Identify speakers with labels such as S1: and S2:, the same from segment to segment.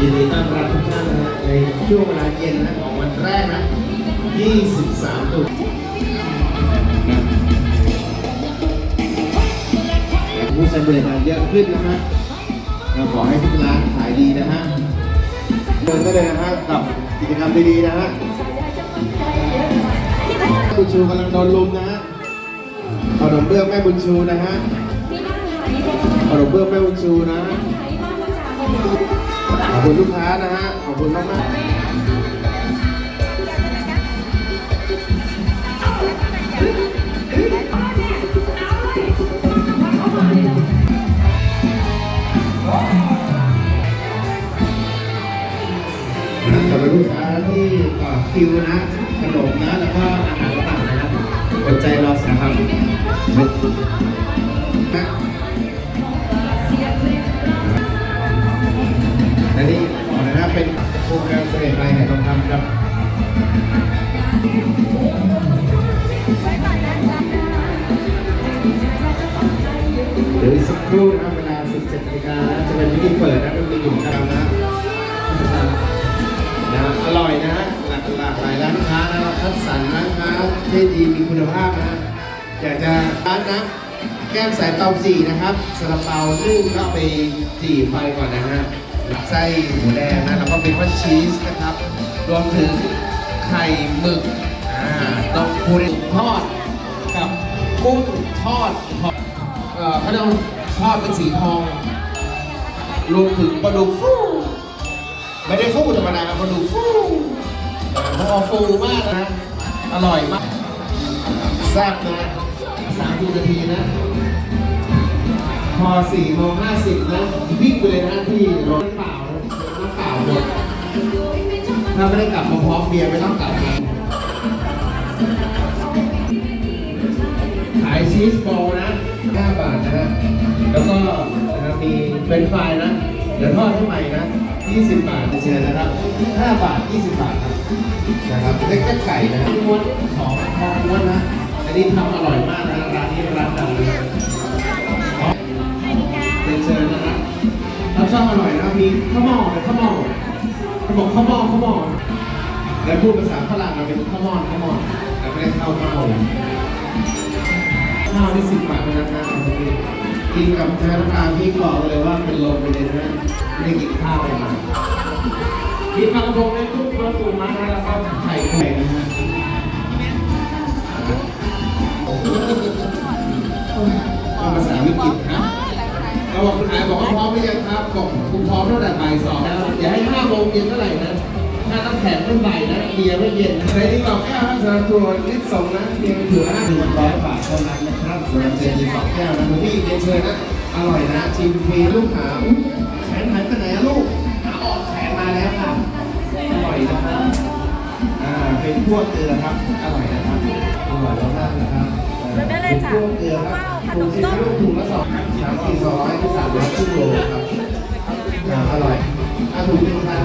S1: ยินดีต้อนรับทุกท่านนะฮะในช่วงเวลาเย็นนะของวันแรกนะ 23 ตุลาคมนะผู้ใช้บริการเยอะขึ้นนะฮะเราขอให้ทุกร้านขายดีนะฮะเดินได้เลยนะฮะกับกิจกรรมดีๆนะฮะบุญชูกำลังโดนลุมนะฮะขนมเบื้องแม่บุญชูนะฮะขนมเบื้องแม่บุญชูนะ คุณลูกค้านะฮะ ขอบคุณมากมากๆสำหรับลูกค้าที่ต่อคิวนะ ขนมนะ แล้วก็อาหารต่างๆนะครับอดใจรอสักครับนะ เป็นโครงการเสน่ห์ไทยแห่งทองคำครับเดี๋ยวอีกสักครู่นะครับเวลา 17นาฬิกานะจะเป็นพิธีเปิดนะเป็นพิธีกิจกรรมนะนะอร่อยนะฮะหลากหลากหลายร้านค้านะคัดสรรร้านค้าที่ดีมีคุณภาพนะอยากจะร้านนะแก้มสายเตาจีนะครับซาลาเปานึ่งก็ไปจีไฟก่อนนะฮะ ไส้หมูแดงนะแล้วก็เป็นข้าชีสนะครับ รวมถึงไข่หมึกอ่าต้องพูดทอดกับกุ้งทอดเอ่อเขาจะเอาทอดเป็นสีทอง รวมถึงปลาดุกฟูไม่ได้ฟูธรรมดาปลาดุกฟูเพราะว่าฟูมากนะ อร่อยมากแซ่บนะสามสิบนาทีนะ พอสี่โมงห้าสิบนะวิ่งไปเลยนะที่รถเปล่านะน้ำเปล่าหมดถ้าไม่ได้กลับมาพร้อมเบียร์ไม่ต้องกลับมาขายชีสบอลนะ5บาทนะฮะแล้วก็นะครับมีเฟรนฟรายนะเดี๋ยวทอดให้ใหม่นะ 20 บาทเชิญนะครับ 5 บาท 20 บาทครับนะครับเล็กแค่ไก่นะม้วนของทองม้วนนะ อันนี้ทำอร่อยมากนะ ร้านนี้ร้านดังเลย ชอบอร่อยนะมีข้าวหม้อเลยข้าวหม้อเขาบอกข้าวหม้อข้าวหม้อแล้วพูดภาษาฝรั่งเราเป็นข้าวหม้อข้าวหม้อแต่ไม่ได้ข้าวเม่าข้าวที่สิบบาทเท่านั้นนะกินกับแค่น้ำตาลพี่บอกเลยว่าเป็นลมไปเลยนะไม่ได้กินข้าวอะไรมากินปลากระพงในทุกรสปูม้าแล้วก็ไข่ไข่นะฮะภาษาวิกฤตนะเราบอกคุณนายบอกว่าพร้อมหรือ บบอกคุณพร้อมตั้งแต่บ่ายสองแล้วอย่าให้ห้าโมงเย็นเท่าไหร่นะถ้าต้องแข็งไม่บ่ายนะเบียร์ไม่เย็นในที่ต่อแก้วท่านสารทัวร์ลิตรส่งนะเพียงถือละหนึ่งร้อยบาทเท่านั้นนะครับสำหรับเจดีต่อแก้วนะคุณพี่เรียนเชิญนะอร่อยนะชิมฟรีลูกหาอุ๊ยแขนหายไปไหนอะลูกหาออกแขนมาแล้วค่ะอร่อยนะครับอ่าเป็นพวกเกลือครับอร่อยนะครับอร่อยมากๆนะครับ
S2: เลือกได้เลยจ้ะ
S1: พวกเกลือครับ
S2: ขน
S1: ถุง
S2: ม
S1: สิบ
S2: ต้ม
S1: ลูกถุงละสองสามสี่สองร้อยถึงสามร้อยครึ่งโลครับอ่าอร่อยอ่า ถุงหนึ่งพัน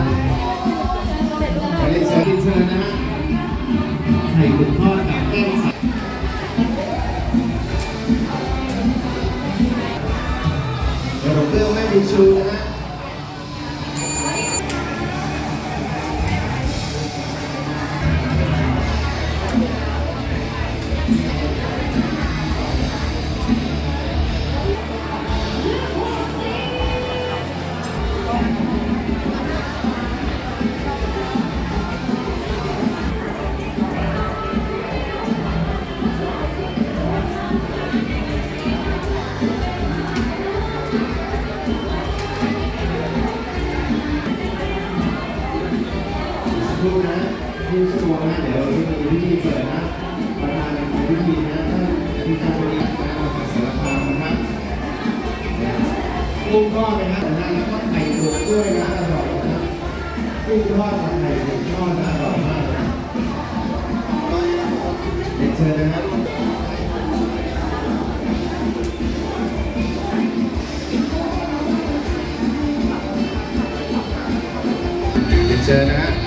S1: ไปเรียเชิญเรียนเชิญนะฮะไข่คุณพ่อกับแก้มใสเดี๋ยวผมเลือกแม่บุญชูนะฮะ นะผู้สวงนะเดี๋ยวมีพิธีเปิดนะประธานในพิธีนะท่านอธิการบดีนะมาจาสารคามนะครับกุ้งทอดนะฮะนะแล้วก็ไข่ตุ๋นด้วยนะอร่อยนะกุ้งทอดกับไข่ตุ๋นทอดนะอร่อยมากนะเดี๋ยวเชิญนะครับเดี๋ยวเชิญนะฮะ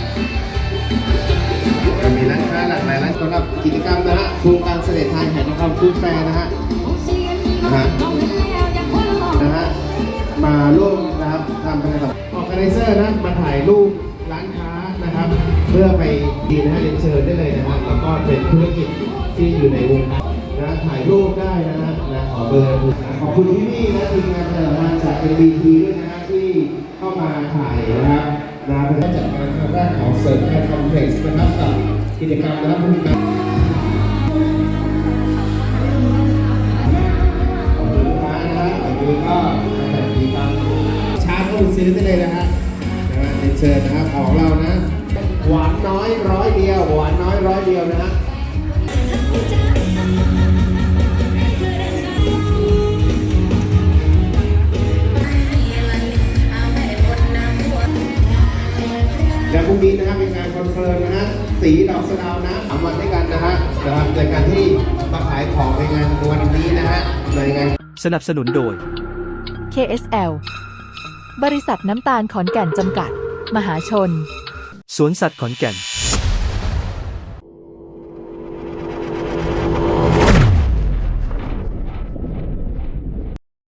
S1: หลายร้านสำหรับกิจกรรมนะฮะโครงการเสด็จไทยแห่งทองคำฟู้ดแฟร์นะฮะนะฮะนะฮะมาร่วมนะครับทำเป็นแบบออกไปแกไนเซอร์นะมาถ่ายรูปร้านค้านะครับ เพื่อไปดีนะฮะเรียนเชิญได้เลยนะฮะแล้วก็เป็นธุรกิจที่อยู่ในวงการนะถ่ายรูปได้นะฮะนะขอเบอร์นะขอบคุณพี่พี่ๆนะทีมงานเอ่อมาจากเป็นบีทีด้วยนะฮะที่เข้ามาถ่ายนะครับนะเป็นการจัดงานครั้งแรกของเสริมแคร์คอมเพล็กซ์นะครับกับ กิจกรรมนะครับคุณการขอบคุณลูกค้านะฮะขอบคุณก็แต่ดีครับชาร์จเข้าไปซื้อได้เลยนะฮะนะฮะเรียนเชิญนะครับของเรานะ หวานน้อยร้อยเดียว หวานน้อยร้อยเดียวนะฮะและพรุ่งนี้นะครับเป็นการคอนเฟิร์มนะฮะ สีดอกสะเดาวนะสามวันด้วยกันนะฮะนะครับในการที่มาขายของในงานวันนี้นะฮะในงาน
S2: สนับสนุนโดย
S3: KSL บริษัทน้ำตาลขอนแก่นจำกัด มหาชน
S2: สวนสัตว์ขอนแก่น